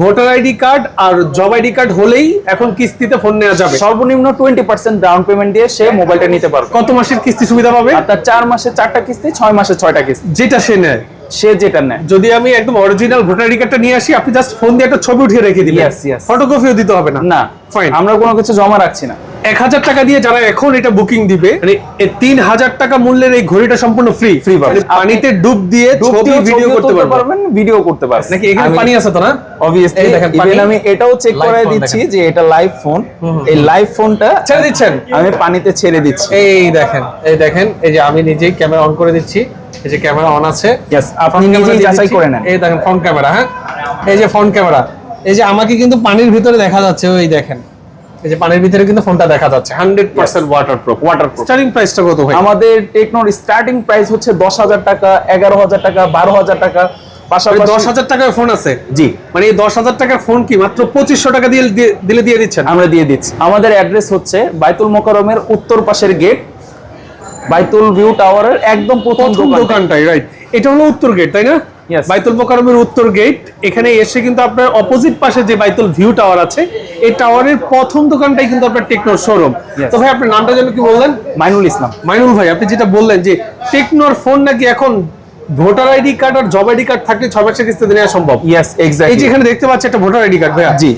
Voter ID card আর job ID card হলেই এখন কিস্তিতে ফোন নেওয়া যাবে। সর্বনিম্ন টোয়েন্টি পার্সেন্ট ডাউন পেমেন্ট দিয়ে সে মোবাইলটা নিতে পারবে। কত মাসের কিস্তি সুবিধা পাবে? তার চার মাসে চারটা কিস্তি ছয় মাসে ছয়টা কিস্তি। যেটা সে নেয়। সে যেটা নেয়। যদি আমি একদম অরিজিনাল ভোটার আইডি কার্ডটা নিয়ে আসি আপনি জাস্ট ফোন দিয়ে একটা ছবি উঠিয়ে রেখে দিলেন. ফটোকপিও দিতে হবে না। না ফাইন আমরা কোনো কিছু জমা রাখছি না। এক হাজার টাকা দিয়ে যারা এখন এটা বুকিং দিবে মানে তিন হাজার টাকা মূল্যের এই ঘড়িটা সম্পূর্ণ ফ্রি Free পাবে। পানিতে ডুব দিয়ে ছবি ভিডিও করতে পারবেন। ভিডিও করতে পারবেন। নাকি এখানে পানি আছে তো না? অবভিয়াসলি দেখেন পানি। আমি এটাও চেক করে দিচ্ছি যে এটা লাইভ ফোন এই লাইভ ফোনটা ছেড়ে দিচ্ছেন? আমি পানিতে ছেড়ে দিচ্ছি। এই দেখেন এই দেখেন এই যে আমি নিজেই ক্যামেরা অন করে দিচ্ছি। এই যে ক্যামেরা অন আছে। Yes, আপনি নিজেই যাচাই করে নেন। এই দেখেন ফ্রন্ট ক্যামেরা হ্যাঁ? এই যে ফ্রন্ট ক্যামেরা এই যে আমাকে কিন্তু পানির ভিতরে দেখা যাচ্ছে ওই দেখেন। এই যে পানির ভিতরে কিন্তু ফোনটা দেখা যাচ্ছে। Hundred percent waterproof Waterproof. Starting প্রাইসটা কত ভাই? আমাদের টেকনোর স্টার্টিং প্রাইস হচ্ছে দশ হাজার টাকা এগারো হাজার টাকা বারো হাজার টাকা। পাশাপাশি দশ হাজার টাকার ফোন আছে? জি। মানে এই দশ হাজার টাকার ফোন কি মাত্র পঁচিশশো টাকা দিয়ে দিলে দিয়ে দিচ্ছেন? আমরা দিয়ে দিচ্ছি। আমাদের অ্যাড্রেস হচ্ছে বাইতুল মোকারমের উত্তর পাশের গেট বাইতুল ভিউ টাওয়ারের একদম প্রথম দোকানটাই রাইট এটা হলো উত্তর গেট তাই না. বাইতুল মোকারমের উত্তর গেট এখানে এসে কিন্তু আপনার অপোজিট পাশে যে বাইতুল ভিউ টাওয়ার আছে এই টাওয়ারের প্রথম দোকানটাই কিন্তু আপনার টেকনোর শোরুম তো ভাই আপনার নামটা যেন কি বললেন? মাইনুল ইসলাম। মাইনুল ভাই আপনি যেটা বললেন যে টেকনোর ফোন নাকি এখন ভোটার আইডি কার্ড আর জব আইডি কার্ড থাকলে ছয় মাসের কিস্তিতে নেওয়া সম্ভব? ইয়েস এই যে এখানে দেখতে পাচ্ছি একটা ভোটার আইডি কার্ড ভাইয়া। জি।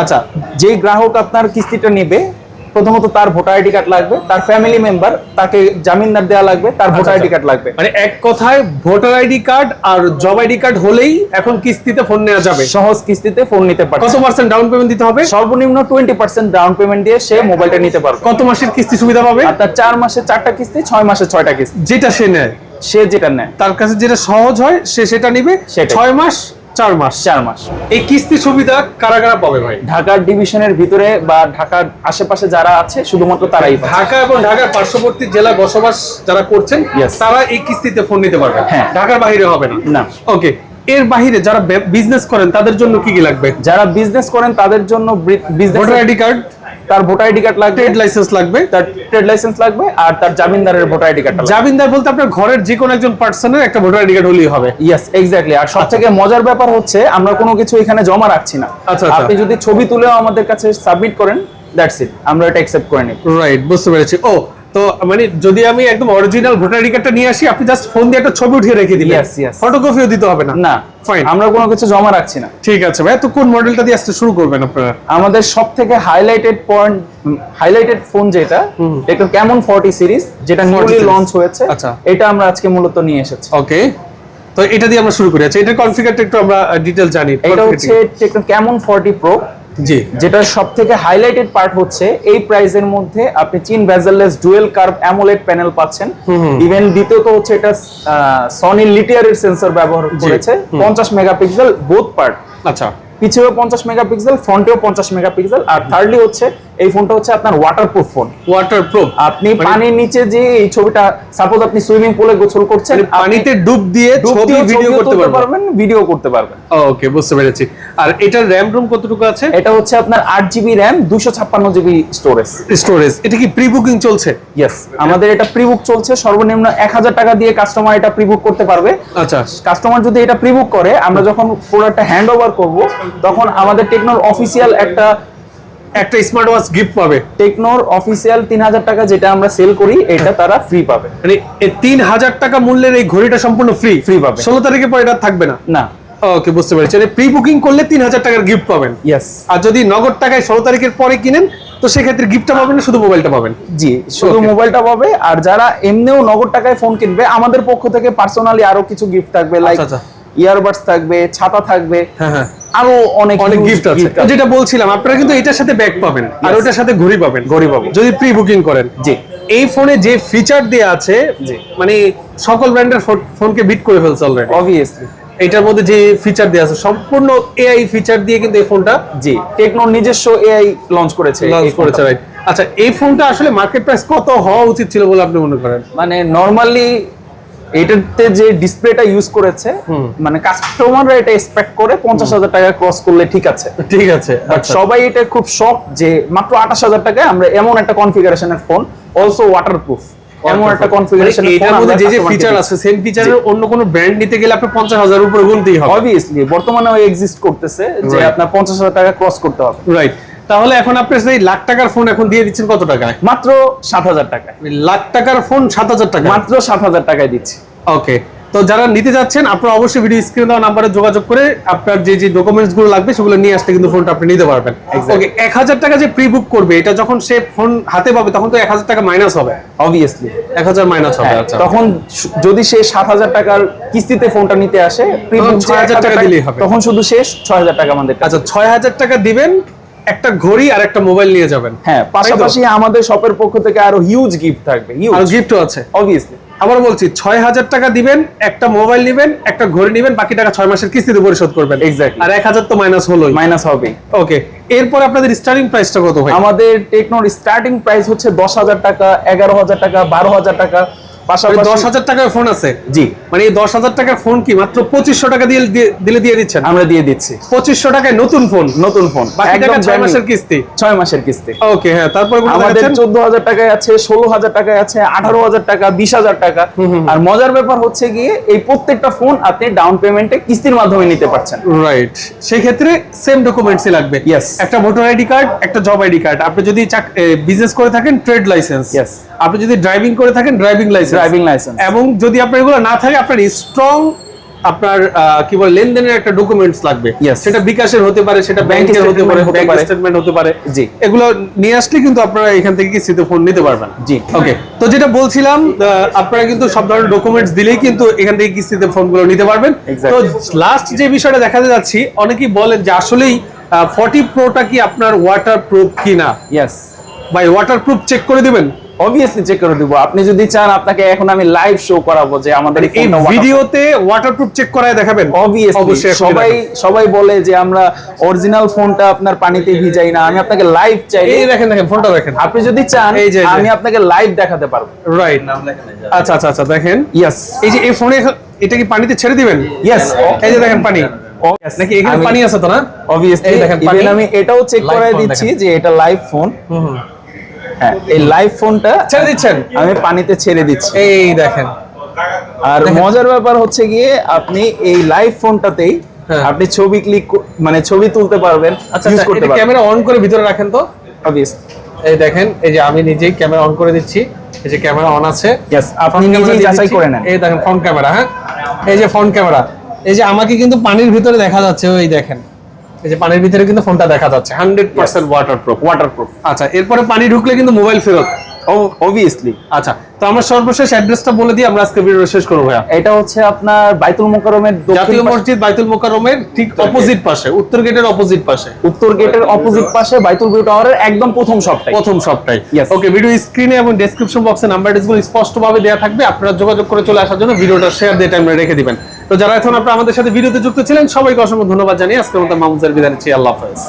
আচ্ছা। যে গ্রাহক আপনার কিস্তিটা নেবে প্রথমত তার ভোটার আইডি কার্ড লাগবে তার ফ্যামিলি মেম্বার তাকে জামিনদার দেওয়া লাগবে তার ভোটার আইডি কার্ড লাগবে। মানে এক কথায় ভোটার আইডি কার্ড আর জব আইডি কার্ড হলেই এখন কিস্তিতে ফোন নেওয়া যাবে। সহজ কিস্তিতে ফোন নিতে পারবে। কত পার্সেন্ট ডাউন পেমেন্ট দিতে হবে? সর্বনিম্ন টোয়েন্টি পার্সেন্ট ডাউন পেমেন্ট দিয়ে সে মোবাইলটা নিতে পারবে। কত মাসের কিস্তি সুবিধা পাবে? তার চার মাসে চারটা কিস্তি ছয় মাসে ছয়টা কিস্তি। যেটা সে নেয়। সে যেটা নেয়। তার কাছে যেটা সহজ হয় সে সেটা নিবে। ছয় মাস চার মাস। চার মাস। এই কিস্তি সুবিধা কারা কারা পাবে ভাই? ঢাকার ডিভিশনের ভিতরে বা ঢাকার আশেপাশে যারা আছে শুধুমাত্র তারাই ঢাকা এবং ঢাকার পার্শ্ববর্তী জেলায় বসবাস যারা করছেন. তারা এই কিস্তিতে ফোন নিতে পারবে। হ্যাঁ। ঢাকার বাহিরে হবে না। না। ওকে এর বাহিরে যারা বিজনেস করেন তাদের জন্য কি কি লাগবে? যারা বিজনেস করেন তাদের জন্য বিজনেস ভোটার আইডি কার্ড তার ভোটার আইডি কার্ড লাগবে। ট্রেড লাইসেন্স লাগবে। তার ট্রেড লাইসেন্স লাগবে আর তার জামিনদারের ভোটার আইডি কার্ড লাগবে। জামিনদার বলতে আপনার ঘরের যে কোনো একজন পার্সনের একটা ভোটার আইডি কার্ড হলেই হবে। ইয়েস এক্স্যাক্টলি আর সবথেকে মজার ব্যাপার হচ্ছে আমরা কোনো কিছু এখানে জমা রাখছি না। আচ্ছা, আচ্ছা। আপনি যদি ছবি তুলেও আমাদের কাছে সাবমিট করেন দ্যাটস ইট আমরা এটা অ্যাকসেপ্ট করে নিই। রাইট বুঝতে পেরেছি। ও তো মানে যদি আমি একদম অরিজিনাল ভোটার আইডি কার্ডটা নিয়ে আসি আপনি জাস্ট ফোন দিয়ে একটা ছবি উঠিয়ে রেখে yes. ফটোকপিও দিতে হবে না। না Fine. আমরা কোনো কিছু জমা রাখছি না। ঠিক আছে ভাই তো কোন মডেলটা দিয়ে আসতে শুরু করবেন আপনারা? আমাদের সব থেকে হাইলাইটেড পয়েন্ট হাইলাইটেড ফোন যেটা এটা কেমন 40 সিরিজ যেটা 40 নিউলি লঞ্চ হয়েছে আচ্ছা। এটা আমরা আজকে মূলত নিয়ে এসেছি। ওকে তো এটা দিয়ে আমরা শুরু করি। আচ্ছা এটা কনফিগারটা একটু আমরা ডিটেল জানি। এটা হচ্ছে কেমন 40 প্রো জি। যেটা সব থেকে হাইলাইটেড পার্ট হচ্ছে এই প্রাইজের মধ্যে আপনি চীন bezelless dual curve AMOLED panel পাচ্ছেন। ইভেন দ্বিতীয়ত হচ্ছে এটা সনি লিটিয়ারের সেন্সর ব্যবহার করেছে। পঞ্চাশ মেগাপিক্সেল বোথ পার্ট আচ্ছা। পিছেও পঞ্চাশ মেগাপিক্সেল ফ্রন্টেও পঞ্চাশ মেগাপিক্সেল আর থার্ডলি হচ্ছে এই ফোনটা হচ্ছে আপনার ওয়াটারপ্রুফ ফোন ওয়াটার প্রুফ আপনি পানির নিচে যে এই ছবিটা সাপোজ আপনি সুইমিং পুলে গোসল করছেন মানে পানিতে ডুব দিয়ে ছবি ভিডিও করতে পারবেন। ভিডিও করতে পারবেন। ওকে বুঝতে পেরেছি। আর এটার র্যাম রুম কতটুকু আছে? এটা হচ্ছে আপনার আট জিবি র্যাম দুশো ছাপ্পান্ন জিবি স্টোরেজ স্টোরেজ এটা কি প্রি বুকিং চলছে? ইয়েস আমাদের এটা প্রিবুক চলছে সর্বনিম্ন এক হাজার টাকা দিয়ে কাস্টমার এটা প্রিবুক করতে পারবে। আচ্ছা। কাস্টমার যদি এটা প্রিবুক করে আমরা যখন প্রোডাক্টটা হ্যান্ড ওভার করব তখন আমাদের টেকনোর অফিসিয়াল একটা একটা স্মার্ট ওয়াচ গিফট পাবে। টেকনোর অফিসিয়াল তিন হাজার টাকা যেটা আমরা সেল করি এটা তারা ফ্রি পাবে। মানে এই তিন হাজার টাকা মূল্যের এই ঘড়িটা সম্পূর্ণ ফ্রি ফ্রি পাবে। ষোলো তারিখের পর এটা থাকবে না? না। ওকে বুঝতে পেরেছি। প্রি বুকিং করলে তিন হাজার টাকার গিফট পাবেন। ইয়েস আর যদি নগদ টাকায় ষোলো তারিখের পরে কিনেন তো সেক্ষেত্রে গিফটটা পাবেন না শুধু মোবাইলটা পাবেন। জি শুধু মোবাইলটা পাবে আর যারা এমনিও নগদ টাকায় ফোন কিনবে আমাদের পক্ষ থেকে পার্সোনালি আরও কিছু গিফট থাকবে লাইক আচ্ছা। ইয়ারবাডস থাকবে ছাতা থাকবে। হ্যাঁ হ্যাঁ। আরও অনেক অনেক গিফট আছে। যেটা বলছিলাম আপনারা কিন্তু এটার সাথে ব্যাগ পাবেন আর. ওটার সাথে ঘড়ি পাবেন। ঘড়ি পাবো। যদি প্রি বুকিং করেন। জি। এই ফোনে যে ফিচার দেয়া আছে মানে সকল ব্র্যান্ডের ফোনকে বিট করে ফেলছে অলরেডি অবভিয়াসলি এটার মধ্যে যে ফিচার দেয়া আছে সম্পূর্ণ এআই ফিচার দিয়ে কিন্তু এই ফোনটা জি। টেকনোর নিজস্ব এআই লঞ্চ করেছে লঞ্চ করেছে রাইট আচ্ছা এই ফোনটা আসলে মার্কেট প্রাইস কত হওয়া উচিত ছিল বলে আপনি মনে করেন? মানে নরমালি এটাতে যে ডিসপ্লেটা ইউজ করেছে মানে কাস্টমাররা এটা এক্সপেক্ট করে পঞ্চাশ হাজার টাকা ক্রস করলে ঠিক আছে। ঠিক আছে বাট আচ্ছা। সবাই এটা খুব শখ যে মাত্র আঠাশ হাজার টাকায় আমরা এমন একটা কনফিগারেশনের ফোন অলসো ওয়াটারপ্রুফ এমন একটা কনফিগারেশন মানে এটার মধ্যে যে যে ফিচার আছে সেম ফিচারের অন্য কোনো ব্র্যান্ড নিতে গেলে আপনি পঞ্চাশ হাজার উপরে গুনতেই হবে। বর্তমানে এক্সিস্ট করতেছে যে আপনার পঞ্চাশ হাজার টাকা ক্রস করতে হবে। রাইট তাহলে এখন আপনি সেই লাখ টাকার ফোন এখন দিয়ে দিচ্ছেন কত টাকায়? মাত্র সাত হাজার টাকায়। লাখ টাকার ফোন সাত হাজার টাকা মাত্র সাত হাজার টাকায় দিচ্ছি। ওকে। তো যারা নিতে যাচ্ছেন আপনারা অবশ্যই ভিডিও স্ক্রিনে দেওয়া নাম্বারে যোগাযোগ করে আপনার যে যে ডকুমেন্টসগুলো লাগবে সেগুলো নিয়ে আসতে কিন্তু ফোনটা আপনি নিতে পারবেন। ওকে এক হাজার টাকা যে প্রি বুক করবে এটা যখন সে ফোন হাতে পাবে তখন তো এক হাজার টাকা মাইনাস হবে। অবভিয়াসলি এক হাজার মাইনাস হবে আচ্ছা। হ্যাঁ, তখন যদি সে সাত হাজার টাকার কিস্তিতে ফোনটা নিতে আসে pre-book তখন যে 6,000 1,000 টাকা দিলেই হবে। তখন শুধু শেষ ছয় হাজার টাকা আমাদের আচ্ছা ছয় হাজার টাকা দিবেন একটা ঘড়ি আর একটা মোবাইল নিয়ে যাবেন। হ্যাঁ পাশাপাশি আমাদের শপের পক্ষ থেকে আরও হিউজ গিফট থাকবে আর গিফটও আছে। অবভিয়াসলি আবার বলছি ছয় হাজার টাকা দিবেন একটা মোবাইল নিবেন একটা ঘড়ি নিবেন বাকি টাকা ছয় মাসের কিস্তিতে পরিশোধ করবেন। Exactly. আর এক হাজার তো মাইনাস হলোই। মাইনাস হবে ওকে এরপর আপনাদের স্টার্টিং প্রাইসটা কত ভাই? আমাদের টেকনোর স্টার্টিং প্রাইস হচ্ছে দশ হাজার টাকা এগারো হাজার টাকা বারো হাজার টাকা। পাশাপাশি দশ হাজার টাকার ফোন আছে। জি। মানে এই দশ হাজার টাকার ফোন কি মাত্র পঁচিশশো টাকা দিয়ে দিয়ে- দিলে দিয়ে দিচ্ছেন? আমরা দিয়ে দিচ্ছি। পঁচিশশো টাকায় নতুন ফোন নতুন ফোন বাকি টাকা ছয় মাসের কিস্তি? ছয় মাসের কিস্তি। ওকে হ্যাঁ তারপর আমাদের চোদ্দ হাজার টাকায় আছে ষোলো হাজার টাকায় আছে আঠারো হাজার টাকা বিশ হাজার টাকা। আর মজার ব্যাপার হচ্ছে গিয়ে এই প্রত্যেকটা ফোন আপনি ডাউন পেমেন্টে কিস্তির মাধ্যমে নিতে পারছেন। রাইট সেই ক্ষেত্রে সেম ডকুমেন্টসই লাগবে. একটা ভোটার আইডি কার্ড একটা জব আইডি কার্ড আপনি যদি বিজনেস করে থাকেন ট্রেড লাইসেন্স Yes. আপনি যদি ড্রাইভিং করে থাকেন ড্রাইভিং লাইসেন্স ড্রাইভিং লাইসেন্স এবং যদি আপনার এগুলো না থাকে আপনার স্ট্রং আপনার কি বলে লেনদেনের একটা ডকুমেন্টস লাগবে। সেটা বিকাশের হতে পারে সেটা ব্যাংকের হতে পারে ব্যাংক। স্টেটমেন্ট হতে পারে। জি। এগুলো নিয়ে আসলে কিন্তু আপনারা এখান থেকে কিস্তিতে ফোন নিতে পারবেন। জি। ওকে তো যেটা বলছিলাম আপনারা কিন্তু সব ধরনের ডকুমেন্টস দিলেই কিন্তু এখান থেকে কিস্তিতে ফোনগুলো নিতে পারবেন। তো লাস্ট যে বিষয়টা দেখাতে যাচ্ছি অনেকেই বলেন যে আসলেই ফর্টি প্রোটা কি আপনার ওয়াটার প্রুফ কিনা? ইয়েস ভাই ওয়াটার প্রুফ চেক করে দিবেন। অবভিয়াসলি চেক করে দিব। আপনি যদি চান আপনাকে এখন আমি লাইভ শো করাবো যে আমাদের এই ভিডিওতে ওয়াটার প্রুফ চেক করায় দেখাবেন? অবভিয়াসলি অবশ্যই সবাই সবাই বলে যে আমরা অরিজিনাল ফোনটা আপনার পানিতে ভিজাই না আমি আপনাকে লাইভ চাই। এই দেখেন দেখেন ফোনটা দেখেন। আপনি যদি চান এই যে, আমি আপনাকে লাইভ দেখাতে পারব। রাইট আচ্ছা আচ্ছা আচ্ছা দেখেন। ইয়েস এই যে এই ফোনে এটা কি পানিতে ছেড়ে দিবেন? ইয়েস এই যে দেখেন পানি। নাকি এখানে পানি আছে তো না? অবভিয়াসলি দেখেন পানি। আমি এটাও চেক করায় দিচ্ছি যে এটা লাইভ ফোন হ্যাঁ এই লাইভ ফোনটা ছেড়ে দিচ্ছেন? আমি পানিতে ছেড়ে দিচ্ছি। এই দেখেন। আর মজার ব্যাপার হচ্ছে গিয়ে আপনি এই লাইভ ফোনটাতেই হ্যাঁ। আপনি ছবি ক্লিক মানে ছবি তুলতে পারবেন আচ্ছা ইউজ আচ্ছা, করতে পারবেন। ক্যামেরা অন করে ভিতরে রাখেন তো? অবভিয়াসলি এই দেখেন এই যে আমি নিজেই ক্যামেরা অন করে দিচ্ছি এই যে ক্যামেরা অন আছে। ইয়েস আপনি নিজেই যাচাই করে নেন। এই দেখেন ফ্রন্ট ক্যামেরা হ্যাঁ? এই যে ফ্রন্ট ক্যামেরা এই যে আমাকে কিন্তু পানির ভিতরে দেখা যাচ্ছে ওই দেখেন। এই যে পানির ভিতরে কিন্তু ফোনটা দেখা যাচ্ছে। হান্ড্রেড পার্সেন্ট ওয়াটারপ্রুফ ওয়াটারপ্রুফ আচ্ছা এরপরে পানি ঢুকলে কিন্তু মোবাইল ফেরত অবভিয়াসলি আচ্ছা তো আমরা সর্বশেষ অ্যাড্রেসটা বলে দিই আমরা আজকে ভিডিও শেষ করব ভাইয়া। এটা হচ্ছে আপনার বাইতুল মোকাররমের দক্ষিণ জাতীয় মসজিদ বাইতুল মোকাররমের ঠিক অপোজিট পাশে উত্তর গেটের অপোজিট পাশে। উত্তর গেটের অপোজিট পাশে বাইতুল ভিউ টাওয়ারের একদম প্রথম শপটাই প্রথম Yes. ওকে ভিডিও স্ক্রিনে এবং ডেসক্রিপশন বক্সে নাম্বারগুলো স্পষ্টভাবে দেওয়া থাকবে। আপনারা যোগাযোগ করে চলে আসার জন্য ভিডিওটা শেয়ার দিয়ে টাইমে রেখে দিবেন। তো যারা এখন আপনারা আমাদের সাথে ভিডিওতে যুক্ত ছিলেন, সবাইকে অসংখ্য ধন্যবাদ জানিয়ে আজকের মতো মামুজার বিদায় নিচ্ছি। আল্লাহ হাফেজ।